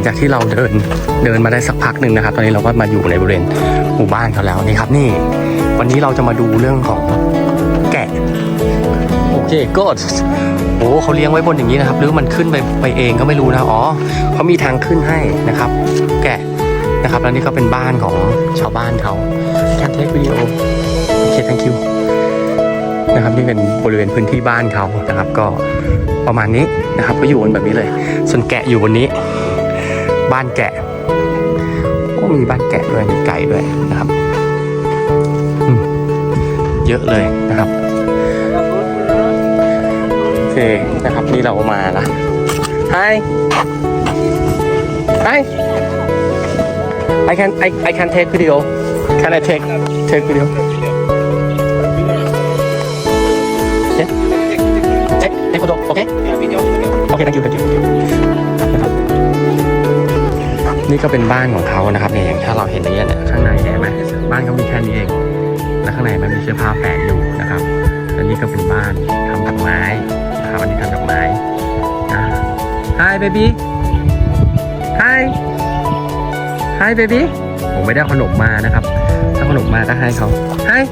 ังจากที่เราเดินเดินมาได้สักพักหนึ่งนะครับ ตอนนี้เราก็มาอยู่ในบริเวณหมู่บ้านเขาแล้วนี่ครับนี่ วันนี้เราจะมาดูเรื่องของแกะโอเคก็โอ้เขาเลี้ยงไว้บนอย่างนี้นะครับ หรือมันขึ้นไปไปเองก็ไม่รู้นะอ๋อเขามีทางขึ้นให้นะครับ แกะนะครับแล้วนี่ก็เป็นบ้านของชาวบ้านเขาแคนเทควิดีโอโอเค thank you นะครับนี่เป็นบริเวณพื้นที่บ้านเขานะครับ ก็ประมาณนี้นะครับก็อยู่กันแบบนี้เลย ส่วนแกะอยู่บนนี้ บ้านแกะโอ้มีบ้านแกะด้วยมีไก่ด้วยนะครับอืมเยอะเลยนะครับโอเคนะครับนี่เรามาละ Hi Hi I can I I can take video Can I take take video Yeah Take take photo Okay Okay thank you thank you นี่ก็เป็นบ้านของเขานะครับเนี่ยอย่างถ้าเราเห็นอย่างเงี้ยเนี่ยข้างในเห็นไหมบ้านเขามีแค่นี้เอง แล้วข้างในมันมีเสื้อผ้าแฝงอยู่นะครับและนี่ก็เป็นบ้านทำจากไม้นะครับอันนี้ทำจากไม้นะ Hi baby Hi Hi baby ผมไม่ได้ขนมมานะครับ ถ้าขนมมาก็ให้เขา Hi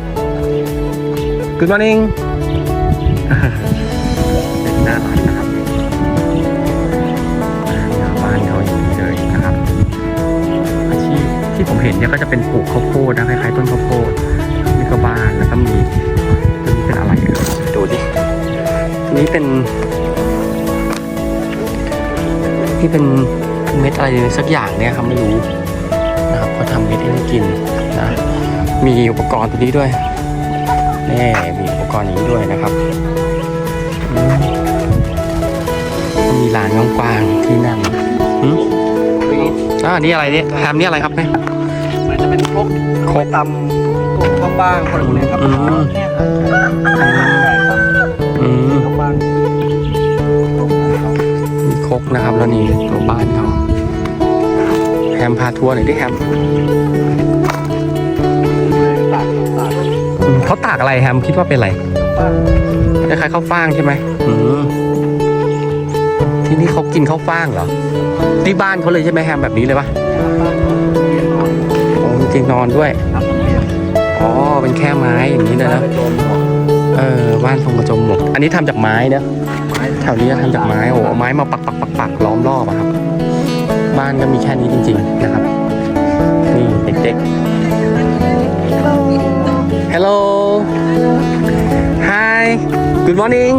Good morning เนี่ยก็จะเป็นปลูกข้าวโพดนะคล้ายๆต้นข้าวโพดนี่ก็บ้านแล้วก็มีตัวนี้เป็นอะไรเอ่ยดูดิตัวนี้เป็นที่เป็นเม็ดอะไรสักอย่างเนี่ยครับไม่รู้นะครับก็ทำเม็ดให้ได้กินนะมีอุปกรณ์ตัวนี้ด้วยนี่มีอุปกรณ์อย่างนี้ด้วยนะครับมีลานกว้างๆที่นั่งหืมอ่านี่อะไรเนี่ยแฮมนี่อะไรครับเนี่ย เป็นครกโคกตำตัวข้าวบ้างคนละเลยครับอืมเนี่ยครับอืมข้าวบ้างมีครกนะครับแล้วนี่ตัวบ้านเขาแฮมพาทัวร์หน่อยดิแฮมตากตากอืมเขาตากอะไรแฮมคิดว่าเป็นอะไรบ้างคล้ายๆข้าวฟ่างใช่ไหมอืมที่นี่เขากินข้าวฟ่างเหรอที่บ้านเขาเลยใช่ไหมแฮมแบบนี้เลยปะ เตียงนอนด้วยครับผมเรียนอ๋อ เป็นแค่ไม้อย่างนี้เลยนะไปโดนหัวเออ บ้านทรงกระจมหมดอันนี้ทำจากไม้เนอะไม้แถวนี้ทำจากไม้ โอ้โหเอาไม้มาปักปักปักปักล้อมรอบอะครับ บ้านก็มีแค่นี้จริง ๆ นะครับ นี่เด็กๆ Hello Hi Good morning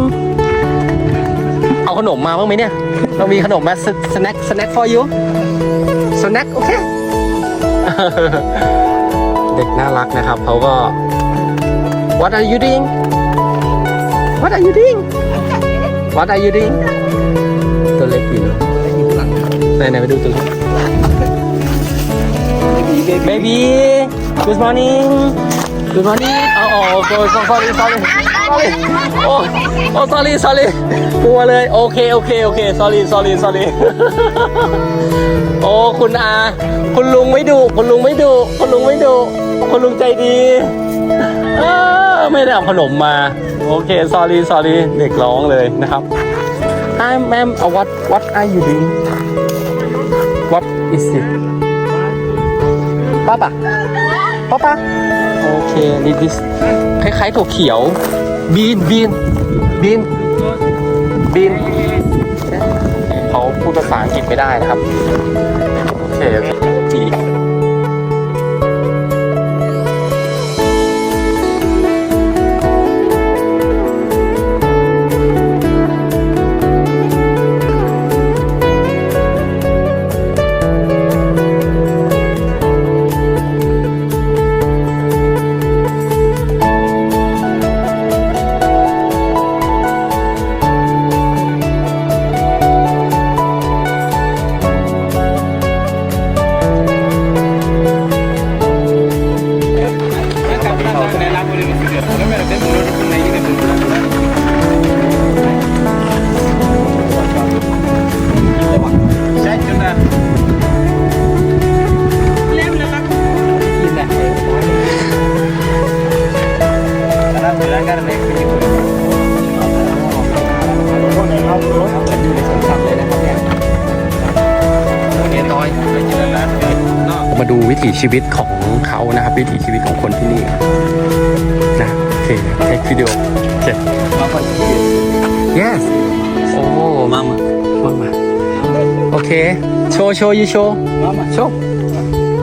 เอาขนมมาบ้างไหมเนี่ย เรามีขนมมา snack snack for you snack โอเค เด็กน่ารักนะครับเขาก็ What are you doing What are you doing What are you doing ตัวเล็กอยู่เนอะไหนไหนไปดูตัวเล็ก Baby Good morning Good morning อ๋ออ๋อ sorry sorry sorry sorry โอ้โอ้ sorry sorry กลัวเลย โอเค โอเค โอเค sorry sorry sorry โอ้ คุณอา คุณลุงไม่ดุ คุณลุงไม่ดุ คุณลุงไม่ดุ คุณลุงใจดีเออไม่ได้เอาขนมมา โอเค sorry sorry เด็กร้องเลยนะครับ Hi ma'am uh, what what are you doing What is it ป้าปะป้าปะโอเคนี่ this คล้ายๆถั่วเขียว บีนบีนบีนบีนเขาพูดภาษาอังกฤษไม่ได้นะครับโอเค มาดูวิถีชีวิตของเขานะครับ วิถีชีวิตของคนที่นี่นะโอเคเทควิดีโอเจ็ด yes โอ้ Mama. มามาโอเคโชว์โชว์ยูโชว์ Mama. โชว์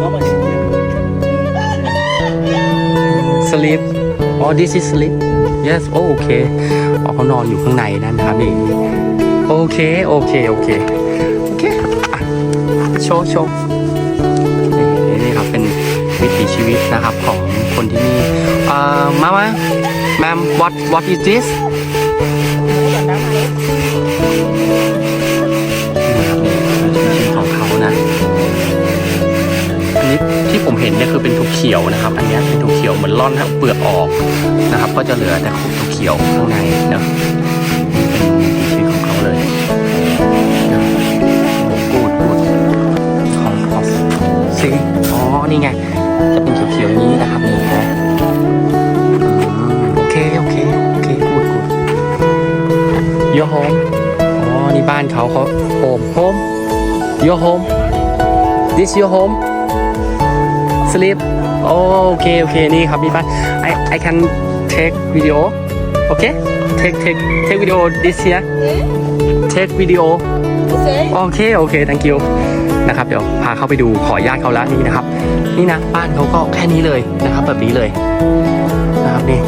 Mama. sleep อ๋อ this is sleep yes โอโอเคอ๋อเขานอนอยู่ข้างในนั่นนะครับนี่โอเค โอเค โอเคโอเคอะ โชว์โชว์นี่นี่ครับเป็นวิถีชีวิตนะครับของคนที่นี่เอ่อมามา ma'am what what is this นะครับนี่คือของเขานะ อันนี้ที่ผมเห็นเนี่ยคือเป็นถั่วเขียวนะครับ อันนี้เป็นถั่วเขียวเหมือนร่อนเอาเปลือกออกนะครับ ก็จะเหลือแต่คุกถั่วเขียวข้างใน นี่ไงจะเป็นเขียวๆอย่างนี้นะครับนี่นะอืมโอเคโอเคโอเคกูดกูดย o โฮมอ๋อนี่บ้านเขาเขาโฮมโฮมย o โฮม this your home sleep โอเคโอเคนี่ครับมีบ้าน I I can take video okay take take take video this here take video Okay. โอเคโอเค thank you นะครับ เดี๋ยวพาเข้าไปดูขออนุญาตเขาแล้วนี่นะครับ นี่นะบ้านเขาก็แค่นี้เลยนะครับ แบบนี้เลยนะครับนี่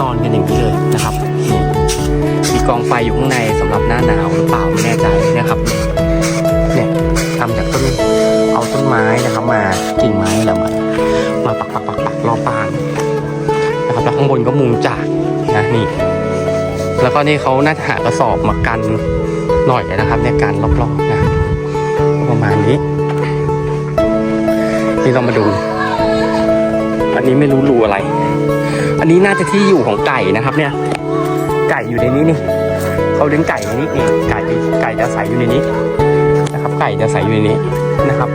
นอนกันอย่างนี้เลยนะครับนี่มีกองไฟอยู่ข้างในสำหรับหน้าหนาวหรือเปล่าไม่แน่ใจนะครับเนี่ยทำจากต้นเอาต้นไม้นะครับ มากิ่งไม้แหละมามาปักปักปักปักรอบบ้านนะครับแล้วข้างบนก็มุงจากนะนี่ แล้วก็นี่เขาน่าจะหากระสอบมากันหน่อยนะครับในการรอบๆนะประมาณนี้ นี่เรามาดู อันนี้ไม่รู้รูอะไร อันนี้น่าจะที่อยู่ของไก่นะครับ เนี่ย ไก่อยู่ในนี้นี่เขาเลี้ยงไก่ในนี้นี่ไก่ไก่จะอาศัยอยู่ในนี้นะครับ ไก่จะอาศัยอยู่ในนี้นะครับ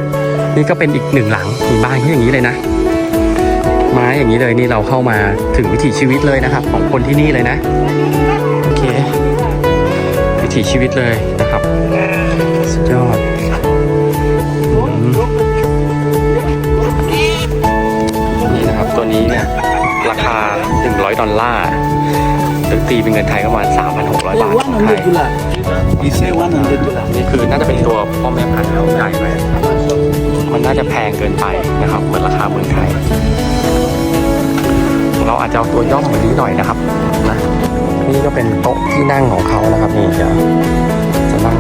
นี่ก็เป็นอีกหนึ่งหลังมีบ้านที่อย่างนี้เลยนะไม้อย่างนี้เลยนี่เราเข้ามาถึงวิถีชีวิตเลยนะครับ ของคนที่นี่เลยนะโอเค วิถีชีวิตเลยนะครับ สุดยอด นี่นะครับตัวนี้เนี่ย ราคา 100 ดอลลาร์หรือตีเป็นเงินไทยก็ประมาณ3,600 บาทของไทย100 dollar. He say 100 dollar. นี่คือน่าจะเป็นตัวพ่อแม่พันธุ์แล้วใหญ่ไปมันน่าจะแพงเกินไปนะครับเหมือนราคาเมืองไทย เราอาจจะเอาตัวย่อมกว่านี้หน่อยนะครับนะนี่ก็เป็นโต๊ะที่นั่งของเขานะครับ นี่จะจะนั่ง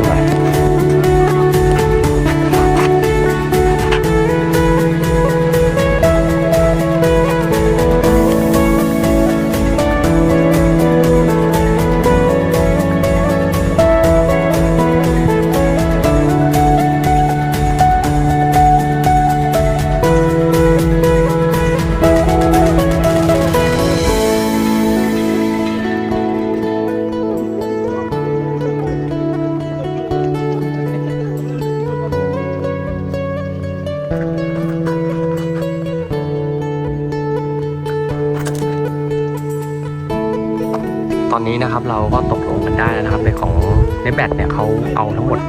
อนนี้นะครับเราก็ตกลงกันได้แล้วนะครับ ในของในแบตเนี่ยเขาเอาทั้งหมด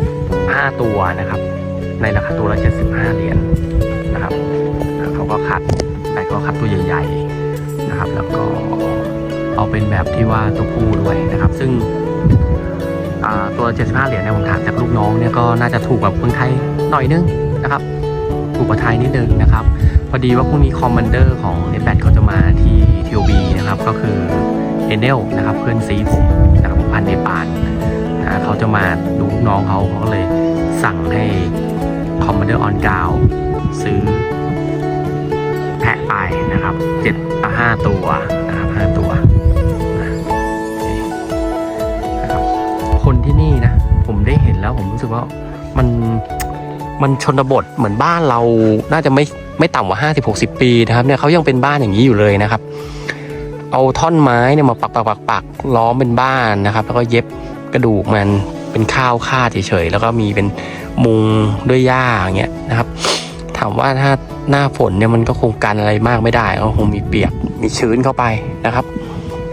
5 ตัวนะครับ ในราคาตัวละ75เหรียญนะครับเขาก็คัดแต่ก็คัดตัวใหญ่ๆนะครับ แล้วก็เอาเป็นแบบที่ว่าตัวผู้ด้วยนะครับ ซึ่งตัว 75 เหรียญเนี่ยผมถามจากลูกน้องเนี่ยก็น่าจะถูกแบบเมืองไทยหน่อยนึงนะครับถูกกว่าไทยนิดนึงนะครับ พอดีว่าพรุ่งนี้คอมมานเดอร์ของเนแบทเขาจะมาที่ทีโอบี นะครับก็คือเอเนลนะครับเพื่อนซีผมนะครับพันในปานนะเขาจะมาดูน้องเขาเขาก็เลยสั่งให้คอมมานเดอร์ออนกาวซื้อแพะไปนะครับเจ็ดห้าตัวนะครับห้าตัวนะนี่นะครับคนที่นี่นะ ผมได้เห็นแล้วผมรู้สึกว่ามันมันชนบทเหมือนบ้านเราน่าจะไม่ไม่ต่ำกว่าห้าสิบหกสิบปีนะครับเนี่ยเขายังเป็นบ้านอย่างนี้อยู่เลยนะครับ เอาท่อนไม้เนี่ยมาปักปักปักปักล้อมเป็นบ้านนะครับ แล้วก็เย็บกระดูกมันเป็นข้าวคาดเฉยๆแล้วก็มีเป็นมุงด้วยหญ้าอย่างเงี้ยนะครับ ถามว่าถ้าหน้าฝนเนี่ยมันก็คงกันอะไรมากไม่ได้ก็คงมีเปียกมีชื้นเข้าไปนะครับ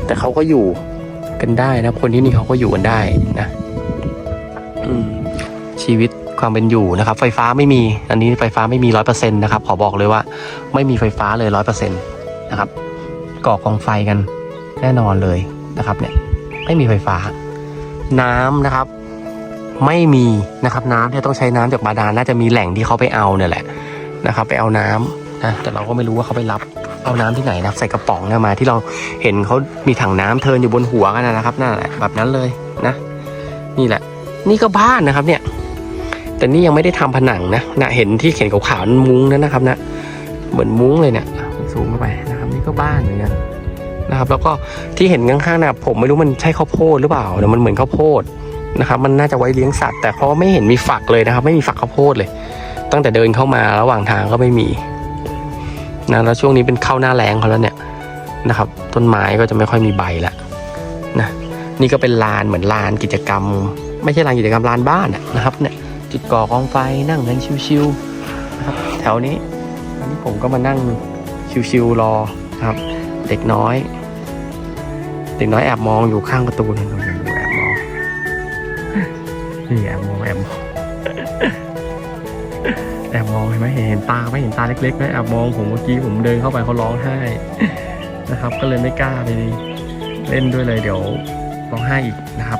แต่เขาก็อยู่กันได้นะคนที่นี่เขาก็อยู่กันได้นะชีวิตความเป็นอยู่นะครับ ไฟฟ้าไม่มี อันนี้ไฟฟ้าไม่มีร้อยเปอร์เซ็นต์นะครับ ขอบอกเลยว่า ไม่มีไฟฟ้าเลยร้อยเปอร์เซ็นต์นะครับ ก่อกองไฟกันแน่นอนเลยนะครับเนี่ยไม่มีไฟฟ้า น้ำนะครับ ไม่มีนะครับน้ำเนี่ยต้องใช้น้ำจากบาดาลน่าจะมีแหล่งที่เขาไปเอาเนี่ยแหละนะครับ ไปเอาน้ำนะแต่เราก็ไม่รู้ว่าเขาไปรับเอาน้ำที่ไหนนะใส่กระป๋องเนี่ยมา ที่เราเห็นเขามีถังน้ำเทินอยู่บนหัวกันนะครับนั่นแหละแบบนั้นเลยนะ นี่แหละ นี่ก็บ้านนะครับเนี่ย แต่นี่ยังไม่ได้ทำผนังนะนะเห็นที่เขียนขาวๆมุ้งนั่นนะครับนะเหมือนมุ้งเลยเนี่ย สูงเข้าไปนะครับนี่ก็บ้านเหมือนกันนะครับแล้วก็ที่เห็นข้างๆนะผมไม่รู้มันใช่ข้าวโพดหรือเปล่าแต่มันเหมือนข้าวโพดนะครับมันน่าจะไว้เลี้ยงสัตว์ แต่เขาไม่เห็นมีฝักเลยนะครับ ไม่มีฝักข้าวโพดเลย ตั้งแต่เดินเข้ามาระหว่างทางก็ไม่มีนะแล้วช่วงนี้เป็นเข้าหน้าแรงเขาแล้วเนี่ยนะครับ ต้นไม้ก็จะไม่ค่อยมีใบละนะนี่ก็เป็นลานเหมือนลานกิจกรรม ไม่ใช่ลานกิจกรรมลานบ้านนะครับเนี่ยจุดก่อกองไฟนั่งกันชิวๆนะครับแถวนี้อันนี้ผมก็มานั่ง ชิวๆรอครับ เด็กน้อย เด็กน้อยแอบมองอยู่ข้างประตูนี่ดูดูแอบมองนี่แอบมองแอบมองแอบมองเห็นไหมเห็นตาไหมเห็นตาเล็กๆไหมแอบมองผมเมื่อกี้ผมเดินเข้าไปเขาร้องไห้นะครับ ก็เลยไม่กล้าไปเล่นด้วยเลยเดี๋ยวร้องไห้อีกนะครับ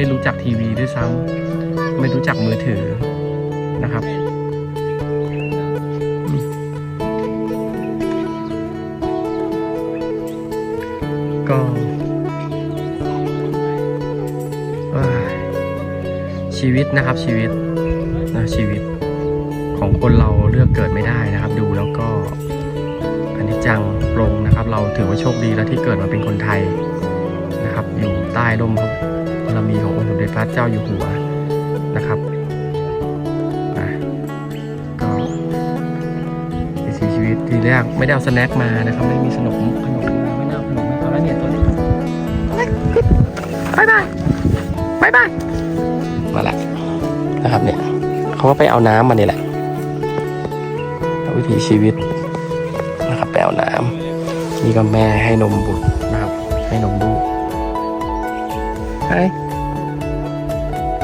ไม่รู้จักทีวีด้วยซ้ำไม่รู้จักมือถือนะครับก็ชีวิตนะครับชีวิตนะชีวิตของคนเราเลือกเกิดไม่ได้นะครับ ดูแล้วก็อันนี้จังปรงนะครับ เราถือว่าโชคดีแล้วที่เกิดมาเป็นคนไทยนะครับ อยู่ใต้ร่มพระบารมีขององค์สมเด็จพระเจ้าอยู่หัวนะครับอะก็วิถีชีวิตทีแรกไม่ได้เอาสแน็คมานะครับ ไม่มีขนมขนมมาไม่ได้เอาขนมมาทำแล้วเนี่ยตัวนี้บายบายบายบายมาละนะครับเนี่ยเขาก็ไปเอาน้ำมาเนี่ยแหละวิถีชีวิตนะครับไปเอาน้ำนี่ก็แม่ให้นมบุตรนะครับ ให้นมลูกเฮ้ย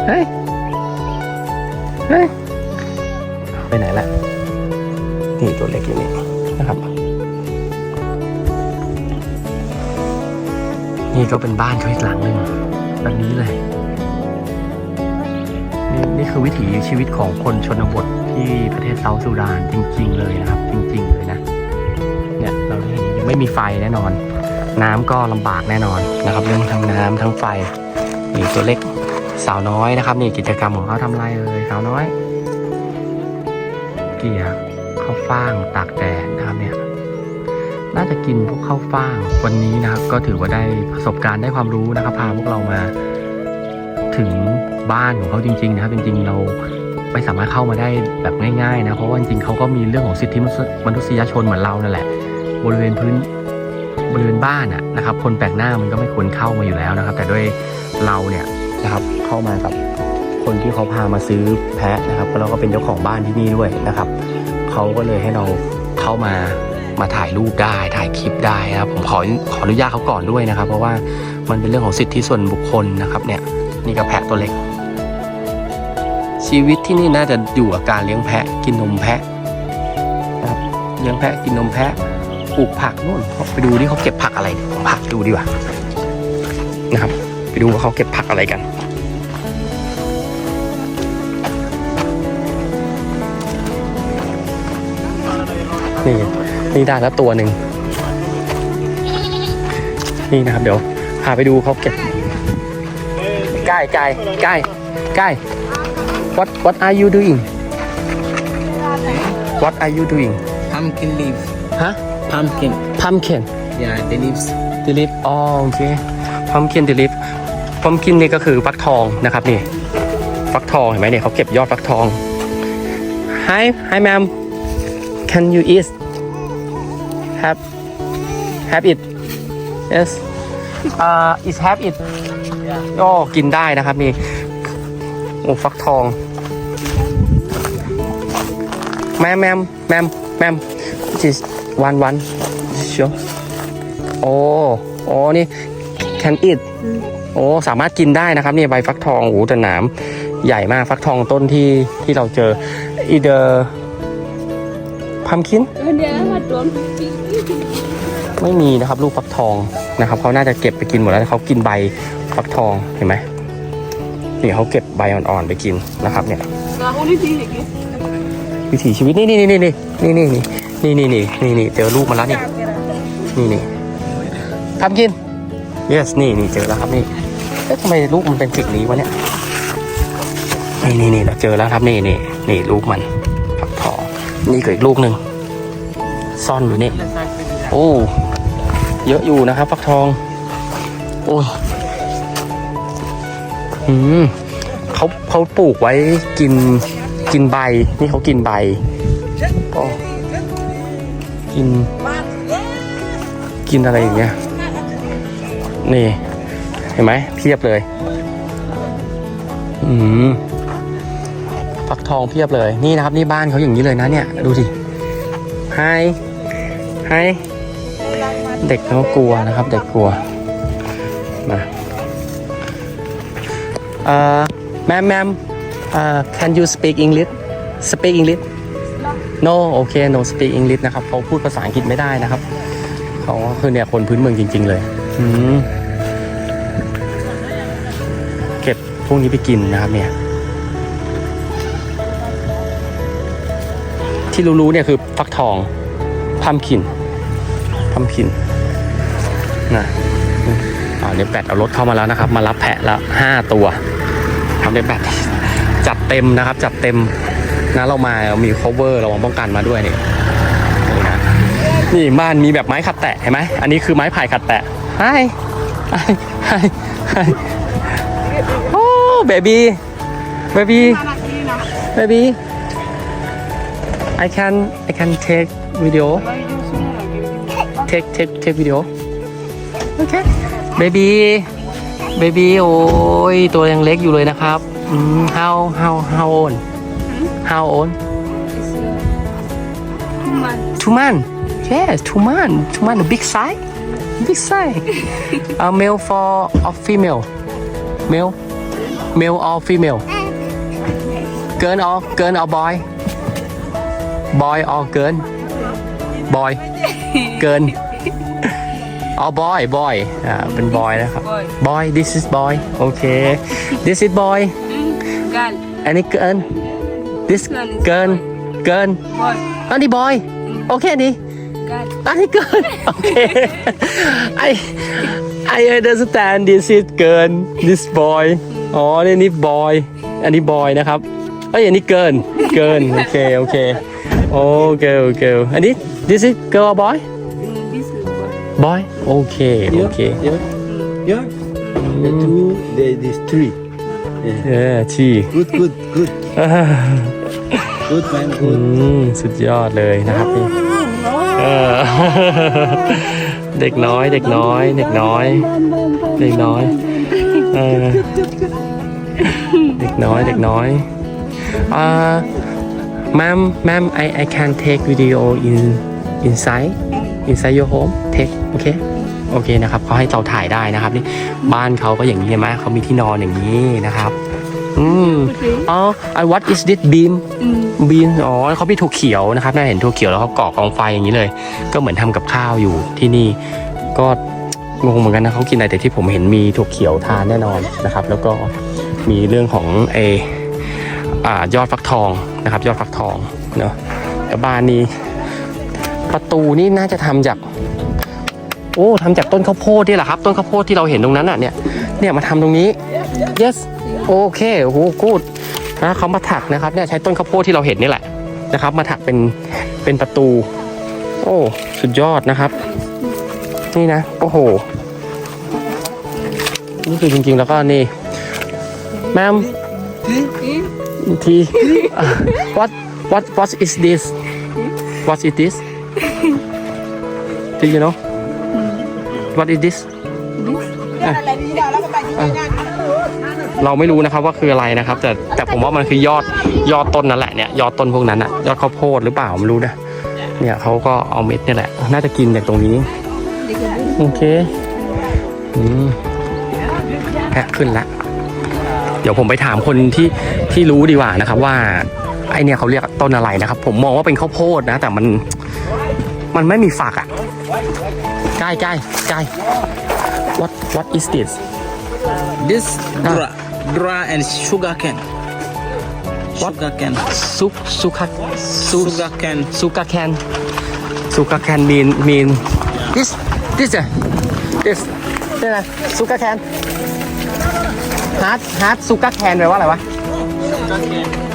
เฮ้ย เฮ้ย ไปไหนละนี่ตัวเล็กอยู่นี่นะครับ นี่ก็เป็นบ้านเขาอีกหลังหนึ่งแบบนี้เลย นี่นี่คือวิถีชีวิตของคนชนบทที่ประเทศเซาท์ซูดานจริง ๆ เลยนะครับ จริง ๆ เลยนะ เนี่ยเราเห็นยังไม่มีไฟแน่นอน น้ำก็ลำบากแน่นอนนะครับ เรื่องทั้งน้ำทั้งไฟนี่ตัวเล็ก สาวน้อยนะครับนี่กิจกรรมของเขาทำอะไรเลยสาวน้อย เกี่ยข้าวฟ่างตากแดดนะครับเนี่ยน่าจะกินพวกข้าวฟ่างวันนี้นะครับ ก็ถือว่าได้ประสบการณ์ได้ความรู้นะครับ พาพวกเรามา ถึงบ้านของเขาจริง ๆ นะครับ จริง ๆ เราไม่สามารถเข้ามาได้แบบง่ายๆ นะ เพราะว่าจริงๆเขาก็มีเรื่องของสิทธิมนุษยชนเหมือนเรานั่นแหละ บริเวณพื้นบริเวณบ้านอะนะครับ คนแปลกหน้ามันก็ไม่ควรเข้ามาอยู่แล้วนะครับ แต่ด้วยเราเนี่ยนะครับ เข้ามากับคนที่เขาพามาซื้อแพะนะครับแล้วก็เป็นเจ้าของบ้านที่นี่ด้วยนะครับเขาก็เลยให้เราเข้ามามาถ่ายรูปได้ถ่ายคลิปได้นะครับผมขอขออนุญาตเขาก่อนด้วยนะครับ เพราะว่ามันเป็นเรื่องของสิทธิส่วนบุคคลนะครับเนี่ยนี่ก็แพะตัวเล็ก ชีวิตที่นี่น่าจะอยู่กับการเลี้ยงแพะกินนมแพะนะครับเลี้ยงแพะกินนมแพะปลูกผักนู่นไปดูที่เขาเก็บผักอะไรผมผักดูดีกว่านะครับ ไปดูว่าเขาเก็บผักอะไรกัน นี่นี่ได้แล้วตัวหนึ่งนี่นะครับ เดี๋ยวพาไปดูเขาเก็บใกล้ใกล้ใกล้ใกล้ what what are you doing what are you doing Pumpkin leaf. ฮะ Pumpkin. pumpkin Yeah, the leaves. delip อ๋อโอเค pumpkin delip pumpkin นี่ก็คือฟักทองนะครับนี่ฟักทองเห็นไหมเนี่ยเขาเก็บยอดฟักทอง hi hi ma'am can you eat have have it yes uh is have it โอ้กินได้นะครับนี่โอ้ฟักทอง แมมแมมแมมแมม this one one sure โอ้โอ้นี่ can eat โอ้สามารถกินได้นะครับนี่ใบฟักทองโอ้โหแต่หนามใหญ่มากฟักทองต้นที่ที่เราเจอ either pumpkin Dia ada tuan pipi. ไม่มีนะครับลูกฟักทองนะครับเขาน่าจะเก็บไปกินหมดแล้วเขากินใบฟักทองเห็นไหมนี่เขาเก็บใบอ่อนๆไปกินนะครับ เนี่ยวิถีชีวิตนี่นี่นี่นี่นี่นี่นี่นี่นี่นี่นี่เจอลูกมาแล้วนี่นี่นี่ทำกิน yes นี่นี่เจอแล้วครับนี่เอ๊ะทำไมลูกมันเป็นสีนี้วะเนี่ยนี่นี่นี่เราเจอแล้วครับนี่นี่นี่ลูกมัน นี่ก็อีกลูกหนึ่งซ่อนอยู่นี่ โอ้ เยอะอยู่นะครับฟักทอง โอ้ยอืมเขาเขาปลูกไว้กินกินใบ นี่เขากินใบโอ้กิน กินอะไรอย่างเงี้ย นี่ เห็นไหมเพียบเลย อืม ฟักทองเพียบเลยนี่นะครับ นี่บ้านเขาอย่างนี้เลยนะเนี่ย ดูสิไฮไฮเด็กเขากลัวนะครับ เด็กกลัวมาเอ่อแมมแมมเอ่อ can you speak English speak English no okay no speak English นะครับเขาพูดภาษาอังกฤษไม่ได้นะครับเขาคือเนี่ยคนพื้นเมืองจริง ๆ เลยเก็บพวกนี้ไปกินนะครับเนี่ย ที่รู้ๆเนี่ยคือฟักทองพัมคินพัมคินนะอ่าเดี๋ยวแบตเอารถเข้ามาแล้วนะครับ มารับแพะแล้วห้าตัวทำได้แบตจัดเต็มนะครับ จัดเต็มนะเรามาเรามี cover เราป้องกันมาด้วยนี่นี่นะนี่บ้านมีแบบไม้ขัดแตะเห็นไหมอันนี้คือไม้ไผ่ขัดแตะไฮไฮไฮไฮโอ้เบบี้เบบี้ Anak ni nak. Baby I can I can take video Baju semua lagi. take take take video okay baby baby โอ้ยตัวยังเล็กอยู่เลยนะครับอืม how how how old how old Cuman. two month yes two month two month a big size big size uh, male for or female male male or female girl or girl or boy boy or girl boy girl or boy boy อ่าเป็น boy นะครับ Boy. boy this is boy โอเค this is boy Gal. อันนี้ girl this Girl is girl girl Boy. อันนี้ boy โอเคนี่ Gal. อันนี้เกิน โอเค I I understand this is เกิน this boy อ๋อนี่นี่ boy อันนี้ boy นะครับเอ้ยอันนี้เกิน เกิน โอเค โอเค โอเคโอเคอันนี้ this is girl or boy This is boy. boy โอเคโอเค Yeah. Yeah. The two, the, these three. เออชี Good, good, good. Good, man, อื good. มสุดยอดเลยนะครับนี่เออ เด็กน้อยเด็กน้อยเด็กน้อย เด็กน้อยเออเด็กน้อยเด็กน้อยอ่า ma'am ma'am I I can take video in inside inside your home take โอเคโอเคนะครับเขาให้เราถ่ายได้นะครับนี่บ้านเขาก็อย่างนี้ใช่ไหมเขามีที่นอนอย่างนี้นะครับอืมอ๋อ I what is this beam Hmm. บีนอ๋อเขามีถั่วเขียวนะครับน่าเห็นถั่วเขียวแล้วเขาก่อกองไฟอย่างนี้เลย ก็เหมือนทำกับข้าวอยู่ที่นี่ ก็งงเหมือนกันนะเขากินอะไรแต่ที่ผมเห็นมีถั่วเขียวทานแน่นอนนะครับ แล้วก็มีเรื่องของเอ อยอดฟักทองนะครับ ยอดฟักทองเนาะแต่บ้านนี้ ประตูนี่น่าจะทำจาก โอ้ทำจากต้นข้าวโพดนี่แหละครับ ต้นข้าวโพดที่เราเห็นตรงนั้นอะเนี่ยเนี่ยมาทำตรงนี้ yes โอเคโอ้โหกูดนะเขามาถักนะครับเนี่ยใช้ต้นข้าวโพดที่เราเห็นนี่แหละนะครับ มาถักเป็นเป็นประตู โอ้สุดยอดนะครับ นี่นะโอ้โหนี่คือจริงๆแล้วก็นี่แมม ที what what what is this what is this do you know what is this This. Ah. เราไม่รู้นะครับว่าคืออะไรนะครับ แต่แต่ผมว่ามันคือยอดยอดต้นนั่นแหละเนี่ยยอดต้นพวกนั้นอะยอดข้าวโพดหรือเปล่าไม่รู้นะเนี่ยเขาก็เอาเม็ดเนี่ยแหละ น่าจะกินจากตรงนี้โอเคอืมแพะขึ้นละ เดี๋ยวผมไปถามคนที่ที่รู้ดีกว่านะครับว่าไอเนี่ยเขาเรียกต้นอะไรนะครับ ผมมองว่าเป็นข้าวโพดนะ แต่มันมันไม่มีฝักอะใกล้ใกล้ใกล้ what what is this This dura, dura and sugar cane. Sugar cane. ซุกซุกซุ Sugar cane. ซุกาแคนซุกาแคน mean mean this this uh, this นี่นะซุกาแคน ฮาร์ดฮาร์ดซุกาแคนแปลว่าอะไรวะ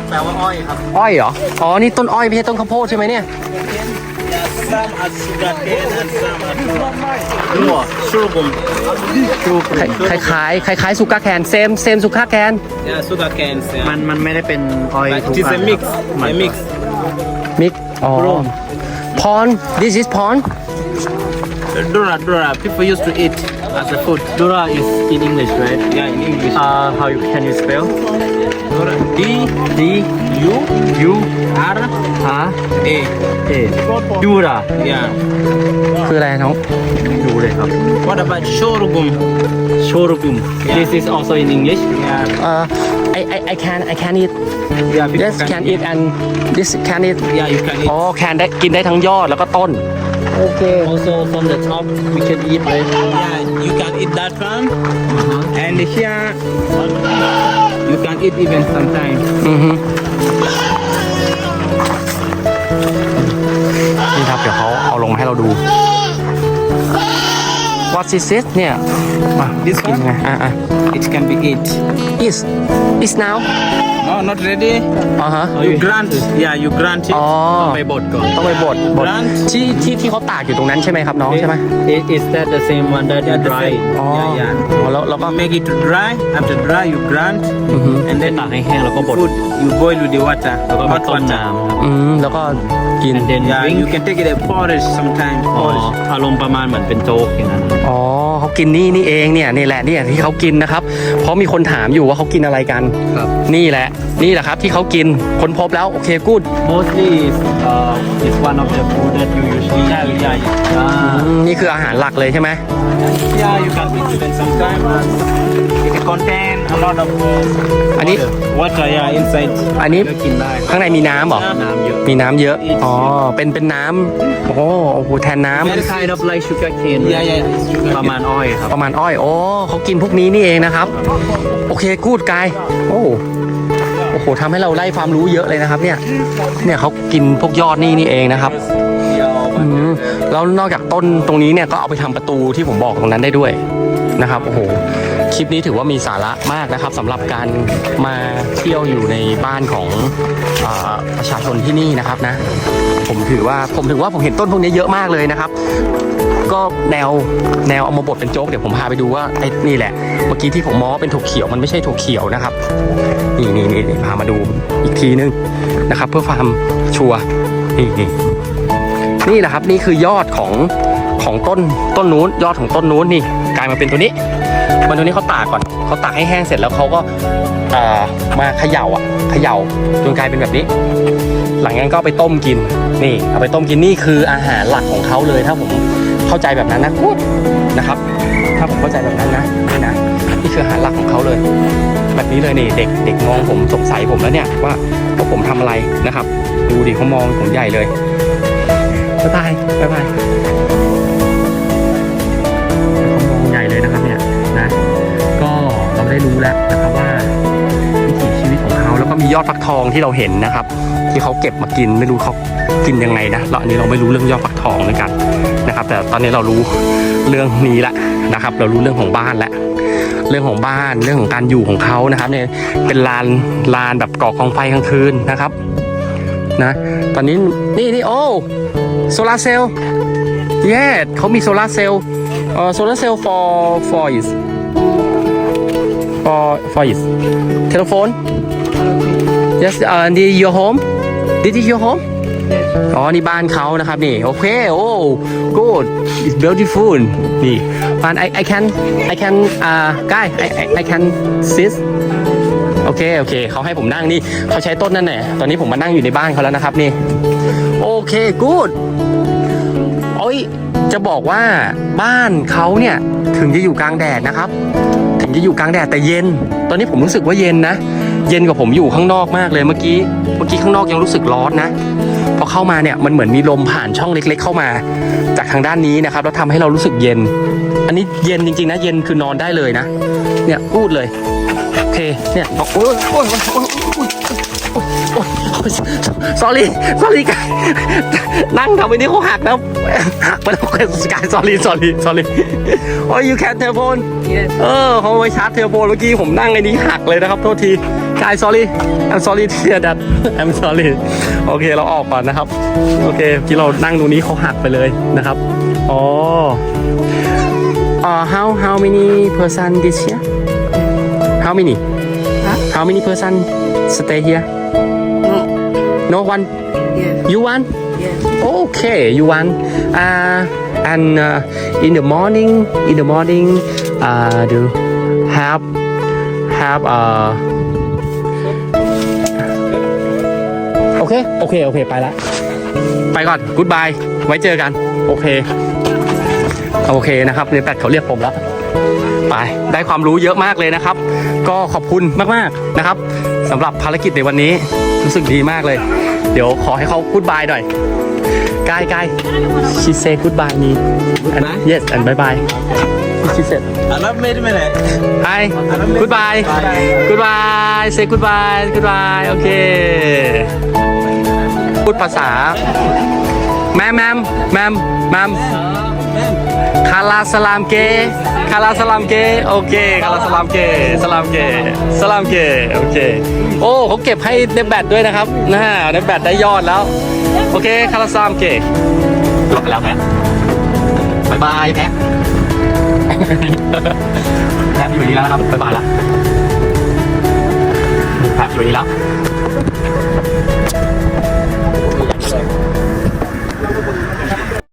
แปลว่าอ้อยครับอ้อยเหรออ๋อนี่ต้นอ้อยไม่ใช่ต้นข้าวโพดใช่ไหมเนี่ย Some are sugar cane and some are dura. Sorghum. คล้ายคล้ายๆคล้ายๆซุกาแคนเซมเซมซุกาแคน Yeah, sugar cane. มันมันไม่ได้เป็นออย But ทุก it is อั a น mix. ครับ A mix. มิกอ๋อพอน this is พอน Dura, dura. People used to eat as a food. Dura is in English right Yeah, in English. uh how you can you spell Dura. D D U U R R A. A Dura Yeah. คืออะไรน้องดูเลยครับ What about sorghum? Sorghum This is also in English Yeah. เอ่อ I I I can I can eat Yeah, people yes can eat and this can eat Yeah, you can eat. อ๋อ can ได้กินได้ทั้งยอดแล้วก็ต้น โอเค also from the top we can eat right Yeah, you can eat that one. And here, you can eat even sometimes. อือฮึนี่ครับ เดี๋ยวเขาเอาลงมาให้เราดู What is this เนี่ยมา This กิน one? ไงอ่ะอ่ะ It can be eat. is is now No, not ready. อ่าฮะ You grant. Yeah, you grant it. อ๋อไปบดก่อน ต้องไปบดบด Grant. ที่ที่ที่เขาตากอยู่ตรงนั้นใช่ไหมครับน้องใช่ไหม Is is that the same one that you Yeah, the dry same. อ๋อ Yeah, yeah. อ๋อแล้วแล้วก็ Make it to dry. After dry, you grant. อือฮึ And ได้ then ตากให้แห้งแล้วก็บด food, you boil with the water. แล้วก็มา Hot ต้ม water. น้ำครับ อืมแล้วก็กิน and then Yeah, drink you can take it a porridge sometimes. อ๋อ Porridge. อารมณ์ประมาณเหมือนเป็นโจ๊กอย่างนั้นครับอ๋อเขากินนี่นี่เองเนี่ยนี่แหละเนี่ยที่เขากินนะครับ เพราะมีคนถามอยู่ว่าเขากินอะไรกัน ครับ นี่แหละนี่แหละครับที่เขากินค้นพบแล้วโอเคกูด mostly is uh is one of the food that you usually Yeah, eat yeah, yeah. อ่านี่คืออาหารหลักเลยใช่ไหม Yeah, you can eat even sometimes. It contain a lot of อันนี้ water. Yeah, inside. อันนี้ก็กินได้ข้างในมีน้ำเหรอ น้ำเยอะ มีน้ำเยอะ อ๋อ เป็นเป็นน้ำโอ้โหโอ้โหแทนน้ำ It's kind of like sugar cane Yeah, yeah. You can ประมาณอ้อยครับประมาณอ้อย โอ้เขากินพวกนี้นี่เองนะครับ โอเคกูดกาย โอ้ โอ้โหทำให้เราไล่ความรู้เยอะเลยนะครับ เนี่ย เนี่ยเขากินพวกยอดนี่นี่เองนะครับอืมแล้วนอกจากต้นตรงนี้เนี่ยก็เอาไปทำประตูที่ผมบอกตรงนั้นได้ด้วยนะครับโอ้โหคลิปนี้ถือว่ามีสาระมากนะครับสำหรับการมาเที่ยวอยู่ในบ้านของอาประชาชนที่นี่นะครับนะ ผมถือว่าผมถือว่าผมเห็นต้นพวกนี้เยอะมากเลยนะครับ ก็แนวแนวเอามาบดเป็นโจ๊กเดี๋ยวผมพาไปดูว่าไอ้นี่แหละ เมื่อกี้ที่ผมมองว่าเป็นถั่วเขียวมันไม่ใช่ถั่วเขียวนะครับ นี่นี่นี่พามาดูอีกทีนึงนะครับ เพื่อความชัวร์นี่นี่นี่แหละครับนี่คือยอดของของต้นต้นนู้น ยอดของต้นนู้นนี่กลายมาเป็นตัวนี้ มันตัวนี้เขาตากก่อนเขาตากให้แห้งเสร็จแล้วเขาก็มาเขย่าอะเขย่าจนกลายเป็นแบบนี้ หลังจากนั้นก็ไปต้มกินนี่เอาไปต้มกินนี่คืออาหารหลักของเขาเลยถ้าผม เข้าใจแบบนั้นนะพูดนะครับ ถ้าผมเข้าใจแบบนั้นนะนี่นะนี่คือหารหลักของเขาเลย แบบนี้เลยนี่เด็กเด็กมองผมสงสัยผมแล้วเนี่ยว่าว่าผมทำอะไรนะครับ ดูดิเขามองผมใหญ่เลยบ๊ายบายบ๊ายบายเขามองใหญ่เลยนะครับเนี่ยนะ ก็เราได้รู้แล้วนะครับว่าวิถีชีวิตของเขาแล้วก็มียอดฟักทองที่เราเห็นนะครับ ที่เขาเก็บมากินไม่รู้เขากินยังไงนะเราอันนี้เราไม่รู้เรื่องยอดฟักทองเหมือนกัน นะครับ แต่ตอนนี้เรารู้เรื่องนี้และนะครับ เรารู้เรื่องของบ้านแล้วเรื่องของบ้านเรื่องของการอยู่ของเขานะครับเนี่ยเป็นลานลานแบบก่อกองไฟกลางคืนนะครับ นะ ตอนนี้นี่นี่โอ้โซลาเซลล์เย้เขามีโซลาเซลล์เอ่อโซลาเซลล์ for for is for for is telephone yes uh this your home this is your home อ๋อ นี่บ้านเขานะครับนี่ โอเค โอ้ good it's beautiful นี่ and I I can I can uh guy I I, I can sit โอเค โอเค เขาให้ผมนั่งนี่ เขาใช้ต้นนั่นแหละตอนนี้ผมมานั่งอยู่ในบ้านเขาแล้วนะครับนี่ โอเคกูดโอ้ย จะบอกว่าบ้านเขาเนี่ย ถึงจะอยู่กลางแดดนะครับ ถึงจะอยู่กลางแดดแต่เย็น ตอนนี้ผมรู้สึกว่าเย็นนะ เย็นกว่าผมอยู่ข้างนอกมากเลยเมื่อกี้ เมื่อกี้ข้างนอกยังรู้สึกร้อนนะ เข้ามาเนี่ยมันเหมือนมีลมผ่านช่องเล็ก ๆ เข้ามา จากทางด้านนี้นะครับแล้วทำให้เรารู้สึกเย็น อันนี้เย็นจริงๆนะเย็นคือนอนได้เลยนะ เนี่ยพูดเลยโอเคเนี่ยบอกโอ้ยโอ้ยโอ้ยโอ้ยโอ้ยโอ้ยโอ้ย sorry sorry กายนั่งทำไปนี่เขาหักแล้วหักไปแล้วกาย sorry sorry sorry โอ้ย you can telephone Yes. เออเขาไปชาร์จเทเลโฟนเมื่อกี้ผมนั่งไอ้นี้หักเลยนะครับโทษที กาย sorry I'm sorry to hear that I'm sorry โอเคเราออกก่อนนะครับ โอเคเมื่อกี้เรานั่งตรงนี้เขาหักไปเลยนะครับ อ๋ออ่า how how many person this here how many Huh? how many person stay here No. no one Yes. you want Yes. okay you want uh and uh, in the morning in the morning uh do have have uh เค โอเค โอเค ไปละ ไปก่อนกูดบาย ไว้เจอกัน โอเค โอเคนะครับเรียนแปดเขาเรียกผมแล้ว ไป ได้ความรู้เยอะมากเลยนะครับ ก็ขอบคุณมากๆนะครับสำหรับภารกิจในวันนี้ รู้สึกดีมากเลย เดี๋ยวขอให้เขากูดบายหน่อยกายกาย she say goodbye me and Goodbye? yes and bye bye she said Alam, wait a minute. hi goodbye goodbye say goodbye goodbye โอเคพู ดภาษา แมมแมมแมมแมมคาลาสลามเกคาลาสลามเกโอเคคาลาสลามเกสลามเกสลามเกโอเค โอ้เขาเก็บให้ในแบตด้วยนะครับนะในแบตได้ยอดแล้ว โอเคคาลาสลามเกจบแล้วแม่บายบายแม่แม่อยู่นี่แล้วนะครับบายบายแล้วแม่อยู่นี่แล้ว